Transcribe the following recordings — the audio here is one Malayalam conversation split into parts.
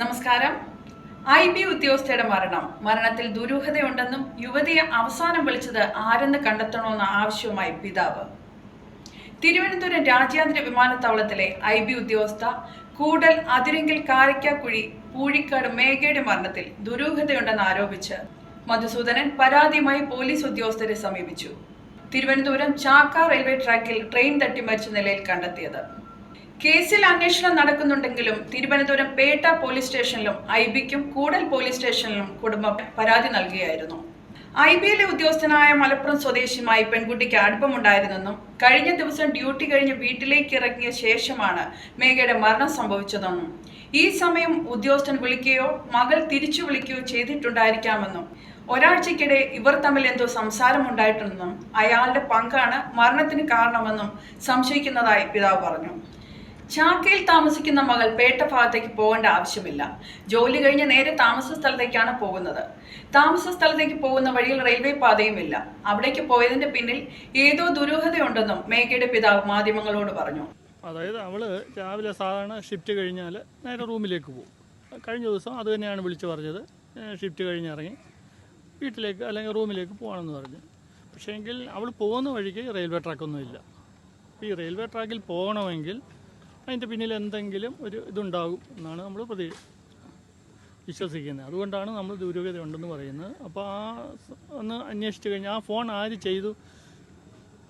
നമസ്കാരം. ഐ ബി ഉദ്യോഗസ്ഥയുടെ മരണം. മരണത്തിൽ ദുരൂഹതയുണ്ടെന്നും യുവതിയെ അവസാനം വിളിച്ചത് ആരെന്ന് കണ്ടെത്തണമെന്ന ആവശ്യവുമായി പിതാവ്. തിരുവനന്തപുരം രാജ്യാന്തര വിമാനത്താവളത്തിലെ ഐ ബി ഉദ്യോഗസ്ഥ കൂടൽ അതിരെങ്കിൽ കാരക്കാക്കുഴി പൂഴിക്കാട് മേഘയുടെ മരണത്തിൽ ദുരൂഹതയുണ്ടെന്ന് ആരോപിച്ച് മധുസൂദനൻ പരാതിയുമായി പോലീസ് ഉദ്യോഗസ്ഥരെ സമീപിച്ചു. തിരുവനന്തപുരം ചാക്ക റെയിൽവേ ട്രാക്കിൽ ട്രെയിൻ തട്ടി മരിച്ച നിലയിൽ കണ്ടെത്തിയത്. കേസിൽ അന്വേഷണം നടക്കുന്നുണ്ടെങ്കിലും തിരുവനന്തപുരം പേട്ട പോലീസ് സ്റ്റേഷനിലും ഐ ബിക്കും കൂടൽ പോലീസ് സ്റ്റേഷനിലും കുടുംബം പരാതി നൽകുകയായിരുന്നു ഐ ബി എല്ലെ ഉദ്യോഗസ്ഥനായ മലപ്പുറം സ്വദേശിയുമായി പെൺകുട്ടിക്ക് അടുപ്പമുണ്ടായിരുന്നെന്നും കഴിഞ്ഞ ദിവസം ഡ്യൂട്ടി കഴിഞ്ഞ് വീട്ടിലേക്ക് ഇറങ്ങിയ ശേഷമാണ് മേഘയുടെ മരണം സംഭവിച്ചതെന്നും ഈ സമയം ഉദ്യോഗസ്ഥൻ വിളിക്കുകയോ മകൾ തിരിച്ചു വിളിക്കുകയോ ചെയ്തിട്ടുണ്ടായിരിക്കാമെന്നും ഒരാഴ്ചക്കിടെ ഇവർ തമ്മിൽ എന്തോ സംസാരമുണ്ടായിട്ടുണ്ടെന്നും അയാളുടെ പങ്കാണ് മരണത്തിന് കാരണമെന്നും സംശയിക്കുന്നതായി പിതാവ് പറഞ്ഞു. ചാക്കയിൽ താമസിക്കുന്ന മകൾ പേട്ട ഭാഗത്തേക്ക് പോകേണ്ട ആവശ്യമില്ല. ജോലി കഴിഞ്ഞ് നേരെ താമസ സ്ഥലത്തേക്കാണ് പോകുന്നത്. താമസ സ്ഥലത്തേക്ക് പോകുന്ന വഴിയിൽ റെയിൽവേ പാതയുമില്ല അവിടേക്ക് പോയതിന്റെ പിന്നിൽ ഏതോ ദുരൂഹതയുണ്ടെന്നും മേഘയുടെ പിതാവ് മാധ്യമങ്ങളോട് പറഞ്ഞു. അതായത് അവൾ രാവിലെ സാധാരണ ഷിഫ്റ്റ് കഴിഞ്ഞാൽ നേരെ റൂമിലേക്ക് പോകും. കഴിഞ്ഞ ദിവസം അത് തന്നെയാണ് വിളിച്ചു പറഞ്ഞത്. ഷിഫ്റ്റ് കഴിഞ്ഞിറങ്ങി വീട്ടിലേക്ക് അല്ലെങ്കിൽ റൂമിലേക്ക് പോകണമെന്ന് പറഞ്ഞു. പക്ഷേ എങ്കിൽ അവൾ പോകുന്ന വഴിക്ക് റെയിൽവേ ട്രാക്കൊന്നുമില്ല ഈ റെയിൽവേ ട്രാക്കിൽ പോകണമെങ്കിൽ അതിന്റെ പിന്നിൽ എന്തെങ്കിലും ഒരു ഇതുണ്ടാകും എന്നാണ് നമ്മൾ പ്രതി വിശ്വസിക്കുന്നത്. അതുകൊണ്ടാണ് നമ്മൾ ദുരൂഹത ഉണ്ടെന്ന് പറയുന്നത്. അപ്പോൾ ആ ഒന്ന് അന്വേഷിച്ച് കഴിഞ്ഞാൽ ആ ഫോൺ ആര് ചെയ്തു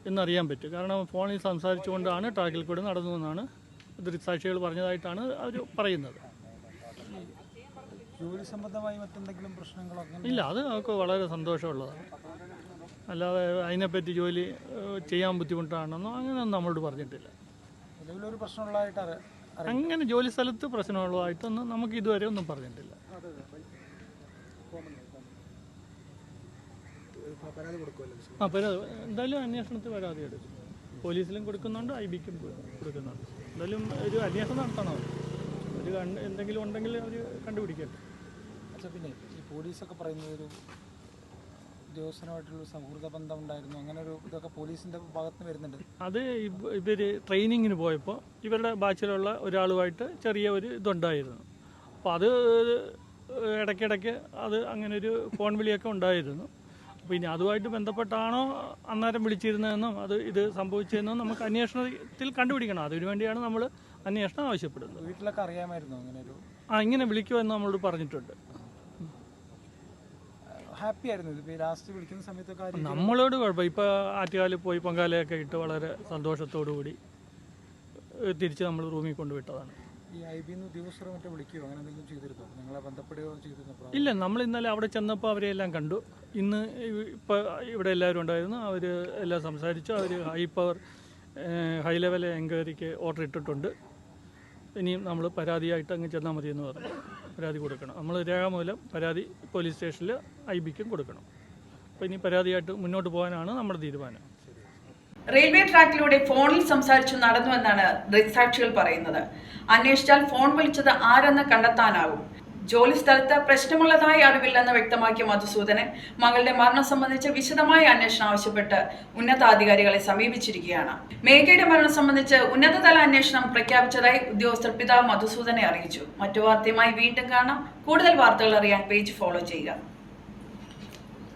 എന്നറിയാൻ പറ്റും. കാരണം ഫോണിൽ സംസാരിച്ചുകൊണ്ടാണ് ട്രാക്കിൽ കൂടെ നടന്നു എന്നാണ് ദൃക്സാക്ഷികൾ പറഞ്ഞതായിട്ടാണ് അവർ പറയുന്നത്. ജോലി സംബന്ധമായി മറ്റെന്തെങ്കിലും പ്രശ്നങ്ങളോ ഇല്ല അത് നമുക്ക് വളരെ സന്തോഷമുള്ളതാണ്. അല്ലാതെ അതിനെപ്പറ്റി ജോലി ചെയ്യാൻ ബുദ്ധിമുട്ടാണെന്നോ അങ്ങനെയൊന്നും നമ്മളോട് പറഞ്ഞിട്ടില്ല. നിലവിലൊരു പ്രശ്നമുള്ളതായിട്ട് അങ്ങനെ ജോലി സ്ഥലത്ത് പ്രശ്നമുള്ളതായിട്ടൊന്നും നമുക്ക് ഇതുവരെ ഒന്നും പറഞ്ഞിട്ടില്ല. ആ പരാതി. എന്തായാലും അന്വേഷണത്തിൽ പരാതി എടുക്കും പോലീസിലും കൊടുക്കുന്നുണ്ട് ഐ ബിക്കും കൊടുക്കുന്നുണ്ട്. എന്തായാലും ഒരു അന്വേഷണം നടത്തണം. അവർ ഒരു കണ്ട് എന്തെങ്കിലും ഉണ്ടെങ്കിൽ അവർ കണ്ടുപിടിക്കട്ടെ. പിന്നെ ഈ പോലീസൊക്കെ പറയുന്നത് ഒരു ഉദ്യോഗസ്ഥനുമായിട്ടുള്ള സൗഹൃദ ബന്ധം ഉണ്ടായിരുന്നു അങ്ങനെ ഒരു ഇതൊക്കെ പോലീസിന്റെ ഭാഗത്ത് നിന്ന് വരുന്നുണ്ട്. അത് ഇവർ ട്രെയിനിങ്ങിന് പോയപ്പോൾ ഇവരുടെ ബാച്ചിലുള്ള ഒരാളുമായിട്ട് ചെറിയ ഒരു ഇതുണ്ടായിരുന്നു. അപ്പോൾ അത് ഇടയ്ക്കിടയ്ക്ക് അത് അങ്ങനെ ഒരു ഫോൺ വിളിയൊക്കെ ഉണ്ടായിരുന്നു. അപ്പോൾ ഇനി അതുമായിട്ട് ബന്ധപ്പെട്ടാണോ അന്നേരം വിളിച്ചിരുന്നതെന്നും അത് ഇത് സംഭവിച്ചതെന്നും നമുക്ക് അന്വേഷണത്തിൽ കണ്ടുപിടിക്കണം. അതിനു വേണ്ടിയാണ് നമ്മൾ അന്വേഷണം ആവശ്യപ്പെടുന്നത്. വീട്ടിലൊക്കെ അറിയാമായിരുന്നു അങ്ങനെ ഒരു ആ ഇങ്ങനെ വിളിക്കുമെന്ന് നമ്മളോട് പറഞ്ഞിട്ടുണ്ട്. ഹാപ്പി ആയിരുന്നു. ഇത് ലാസ്റ്റ് വിളിക്കുന്ന സമയത്തൊക്കെ നമ്മളോട് കുഴപ്പം. ഇപ്പോൾ ആറ്റുകാലിൽ പോയി പൊങ്കാലയൊക്കെ ഇട്ട് വളരെ സന്തോഷത്തോടു കൂടി തിരിച്ച് നമ്മൾ റൂമിൽ കൊണ്ടുവിട്ടതാണ് ഈ ഐ ബിന്ന് ഉദ്യോഗസ്ഥരെ മറ്റോ വിളിക്കുകയോ അങ്ങനെ എന്തെങ്കിലും ചെയ്തിരുന്നോ? നിങ്ങളെ ബന്ധപ്പെടുകയോ ചെയ്തിരുന്നോ ഇല്ല നമ്മൾ ഇന്നലെ അവിടെ ചെന്നപ്പോൾ അവരെ എല്ലാം കണ്ടു. ഇന്ന് ഇപ്പോൾ ഇവിടെ എല്ലാവരും ഉണ്ടായിരുന്നു. അവർ എല്ലാം സംസാരിച്ചു. അവർ ഹൈ പവർ ഹൈ ലെവൽ എൻക്വയറിക്ക് ഓർഡർ ഇട്ടിട്ടുണ്ട്. ഇനിയും നമ്മൾ പരാതിയായിട്ട് അങ്ങ് ചെന്നാൽ മതി എന്ന് പറഞ്ഞു. പരാതി കൊടുക്കണം. നമ്മൾ രേഖാമൂലം പരാതി പോലീസ് സ്റ്റേഷനിൽ ഐ ബിക്കും കൊടുക്കണം. അപ്പോൾ ഇനി പരാതിയായിട്ട് മുന്നോട്ട് പോകാനാണ് നമ്മുടെ തീരുമാനം. റെയിൽവേ ട്രാക്കിലൂടെ ഫോണിൽ സംസാരിച്ചു നടന്നുവെന്നാണ് ദൃക്സാക്ഷികൾ പറയുന്നത്. അന്വേഷിച്ചാൽ ഫോൺ വിളിച്ചത് ആരെന്ന് കണ്ടെത്താനാകും ജോലി സ്ഥലത്ത് പ്രശ്നമുള്ളതായി അറിവില്ലെന്ന് വ്യക്തമാക്കിയ മധുസൂദനൻ മകളുടെ മരണം സംബന്ധിച്ച് വിശദമായ അന്വേഷണം ആവശ്യപ്പെട്ട് ഉന്നതാധികാരികളെ സമീപിച്ചിരിക്കുകയാണ്. മേഘയുടെ മരണം സംബന്ധിച്ച് ഉന്നതതല അന്വേഷണം പ്രഖ്യാപിച്ചതായി ഉദ്യോഗസ്ഥർ പിതാവ് മധുസൂദനെ അറിയിച്ചു. മറ്റു വാർത്തയുമായി വീണ്ടും കാണാം. കൂടുതൽ വാർത്തകൾ അറിയാൻ പേജ് ഫോളോ ചെയ്യുക.